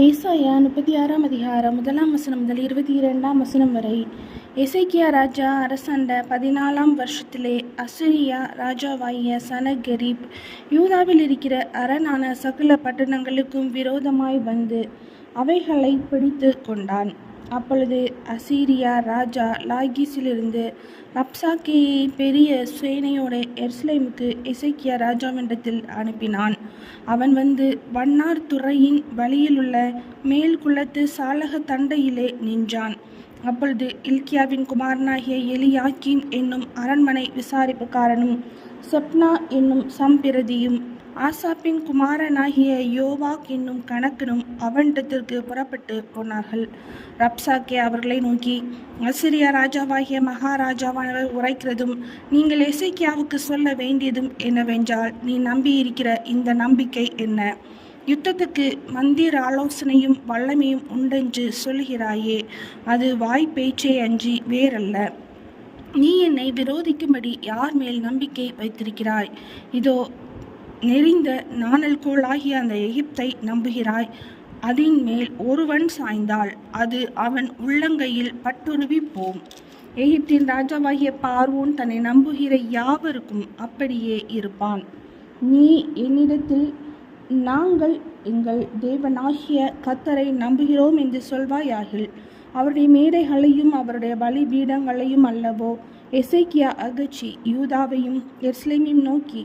ஏசாயா முப்பத்தி ஆறாம் அதிகாரம் முதலாம் வசனம் முதல் இருபத்தி இரண்டாம் வசனம் வரை. எசைக்கியா ராஜா அரசாண்ட பதினாலாம் வருஷத்திலே அசிரியா ராஜாவாகிய சனகரீப் யூதாவில் இருக்கிற அரணான சகல பட்டணங்களுக்கும் விரோதமாய் வந்து அவைகளை பிடித்து கொண்டான். அப்பொழுது அசீரியா ராஜா லாகிஸிலிருந்து ரப்சாக்கேயை பெரிய சேனையோட எர்ஸ்லேமுக்கு இசைக்கியா ராஜாவினிடத்தில் அனுப்பினான். அவன் வந்து வண்ணார் துறையின் வழியிலுள்ள மேல் குளத்து சாலக தண்டையிலே நின்றான். அப்பொழுது இல்கியாவின் குமாரனாகிய எலியாக்கீம் என்னும் அரண்மனை விசாரிப்புக்காரனும் செப்னா என்னும் சம்பிரதியும் ஆசாப்பின் குமாரனாகிய யோவாக் என்னும் கணக்கனும் அவனிடத்திற்கு புறப்பட்டு போனார்கள். ரப்சாக்கே அவர்களை நோக்கி அசிரியா ராஜாவாகிய மகாராஜாவானவர் உரைக்கிறதும் நீங்கள் எசைக்கியாவுக்கு சொல்ல வேண்டியதும் என்னவென்றால் நீ நம்பியிருக்கிற இந்த நம்பிக்கை என்ன? யுத்தத்துக்கு மந்திர ஆலோசனையும் வல்லமையும் உண்டென்று சொல்கிறாயே அது வாய் பேச்சே அன்றி வேறல்ல. நீ என்னை விரோதிக்கும்படி யார் மேல் நம்பிக்கை வைத்திருக்கிறாய்? இதோ நெறிந்த நாணல் கோளாகிய அந்த எகிப்தை நம்புகிறாய். அதின் மேல் ஒருவன் சாய்ந்தால் அது அவன் உள்ளங்கையில் பட்டுருவி போம் எகிப்தின் ராஜாவாகிய பார்வோன் தன்னை நம்புகிற யாவருக்கும் அப்படியே இருப்பான். நீ என்னிடத்தில் நாங்கள் எங்கள் தேவனாகிய கத்தரை நம்புகிறோம் என்று சொல்வாயாகில் அவருடைய மேடைகளையும் அவருடைய பலிபீடங்களையும் அல்லவோ எசைக்கியா அகச்சி யூதாவையும் எஸ்லேமையும் நோக்கி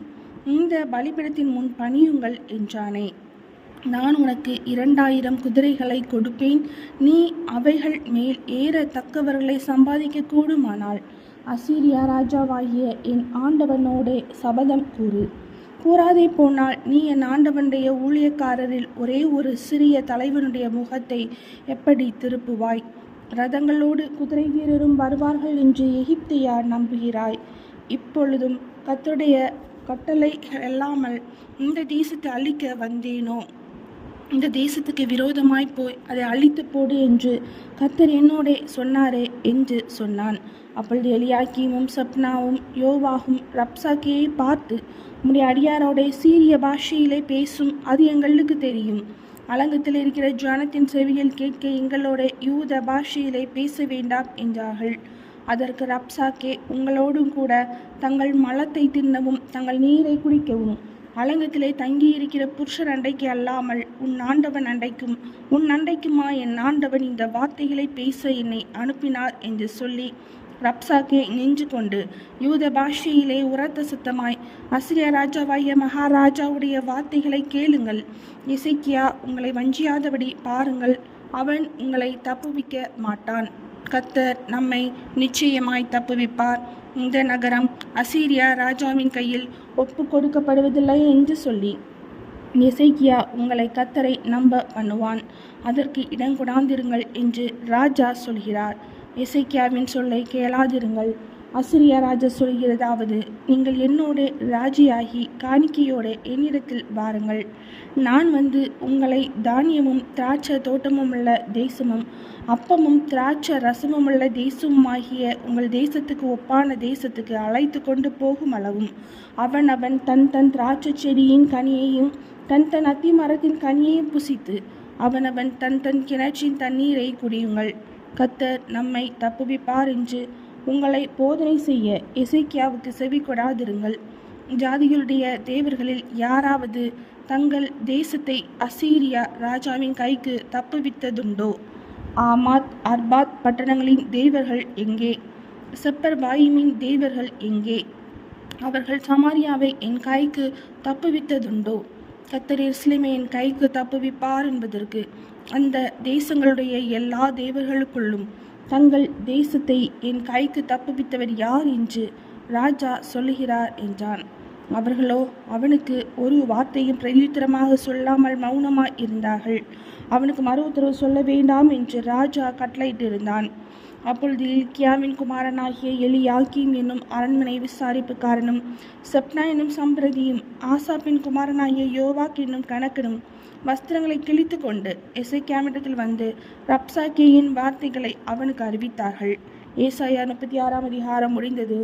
இந்த பலிபீடத்தின் முன் பணியுங்கள் என்றானே. நான் உனக்கு இரண்டாயிரம் குதிரைகளை கொடுப்பேன். நீ அவைகள் மேல் ஏறத்தக்கவர்களை சம்பாதிக்க கூடுமானால் அசீரியா ராஜாவாகிய என் ஆண்டவனோடே சபதம் கூறு. கூறாதே போனால் நீ என் ஆண்டவனுடைய ஊழியக்காரரில் ஒரே ஒரு சிறிய தலைவனுடைய முகத்தை எப்படி திருப்புவாய்? ரதங்களோடு குதிரை வீரரும் வருவார்கள் என்று எகிப்தியார் நம்புகிறாய். இப்பொழுதும் கத்துடைய கட்டளை இல்லாமல் இந்த தேசத்தை அழிக்க வந்தேனோ? இந்த தேசத்துக்கு விரோதமாய் போய் அதை அழித்து போடு என்று கத்தர் என்னோடே சொன்னாரே என்று சொன்னான். அப்பொழுது எலியாக்கியும் சப்னாவும் யோவாகும் ரப்சாக்கியை பார்த்து உம்முடைய அடியாரோட சீரிய பாஷையிலே பேசும் அது எங்களுக்கு தெரியும். அலங்கத்தில் இருக்கிற ஜானத்தின் செவியில் கேட்க எங்களோட யூத பாஷையிலே பேச வேண்டாம் என்றார்கள். அதற்கு ரப்சாக்கே உங்களோடும் கூட தங்கள் மலத்தை தின்னவும் தங்கள் நீரை குடிக்கவும். அலங்கத்திலே தங்கியிருக்கிற புருஷர் அண்டைக்கு அல்லாமல் உன் ஆண்டவன் அண்டைக்கும் உன் அண்டைக்குமா என் ஆண்டவன் இந்த வார்த்தைகளை பேச என்னை அனுப்பினார் என்று சொல்லி ரப்சாக்கே நெஞ்சு கொண்டு யூத பாஷையிலே உரத்த சுத்தமாய் அசிரிய ராஜாவாகிய மகாராஜாவுடைய வார்த்தைகளை கேளுங்கள். இசைக்கியா உங்களை வஞ்சியாதபடி பாருங்கள். அவன் உங்களை தப்புவிக்க மாட்டான். கத்தர் நம்மை நிச்சயமாய் தப்புவிப்பார். இந்த நகரம் அசீரியா ராஜாவின் கையில் ஒப்பு கொடுக்கப்படுவதில்லை என்று சொல்லி எசைக்கியா உங்களை கத்தரை நம்ப பண்ணுவான். அதற்கு இடங்கொடாந்திருங்கள் என்று ராஜா சொல்கிறார். எசைக்கியாவின் சொல்லை கேளாதிருங்கள். அசிரியா ராஜா சொல்கிறதாவது நீங்கள் என்னோட ராஜியாகி காணிக்கையோடு என்னிடத்தில் வாருங்கள். நான் வந்து உங்களை தானியமும் திராட்சை தோட்டமும் உள்ள தேசமும் அப்பமும் திராட்சை ரசமும் உள்ள தேசமுமாகிய உங்கள் தேசத்துக்கு ஒப்பான தேசத்துக்கு அழைத்து கொண்டு போகும் அளவும். அவன் அவன் தன் தன் திராட்சை செடியின் கனியையும் தன் தன் அத்தி மரத்தின் கனியையும் புசித்து அவனவன் தன் தன் கிணற்றின் தண்ணீரை குடியுங்கள். கத்தர் நம்மை தப்புவிப்பார் என்று உங்களை போதனை செய்ய இசைக்கியாவுக்கு செவி கொடாதிருங்கள். ஜாதிகளுடைய தேவர்களில் யாராவது தங்கள் தேசத்தை அசீரியா ராஜாவின் கைக்கு தப்புவித்ததுண்டோ? ஆமாத் அர்பாத் பட்டணங்களின் தேவர்கள் எங்கே? செப்பர் வாயுமின் தேவர்கள் எங்கே? அவர்கள் சமாரியாவை என் கைக்கு தப்புவித்ததுண்டோ? கத்தர் இஸ்லிமை என் கைக்கு தப்புவிப்பார் என்பதற்கு அந்த தேசங்களுடைய எல்லா தேவர்களுக்குள்ளும் தங்கள் தேசத்தை என் கைக்கு தப்புவித்தவர் யார் என்று ராஜா சொல்லுகிறார் என்றான். அவர்களோ அவனுக்கு ஒரு வார்த்தையும் பிரதியுத்தரமாக சொல்லாமல் மௌனமாய் இருந்தார்கள். அவனுக்கு மறு உத்தரவு சொல்ல வேண்டாம் என்று ராஜா கட்டளையிட்டிருந்தான். அப்பொழுது இல்கியாவின் குமாரனாகிய எலியாக்கீம் என்னும் அரண்மனை விசாரிப்புக்காரனும் செப்னா என்னும் சம்பிரதியும் ஆசாப்பின் குமாரனாகிய யோவாக் என்னும் கணக்கனும் வஸ்திரங்களை கிழித்து கொண்டு எசைக்கியாமிடத்தில் வந்து ரப்சாக்கியின் வார்த்தைகளை அவனுக்கு அறிவித்தார்கள். ஏசாயா முப்பத்தி ஆறாம் அதிகாரம் முடிந்தது.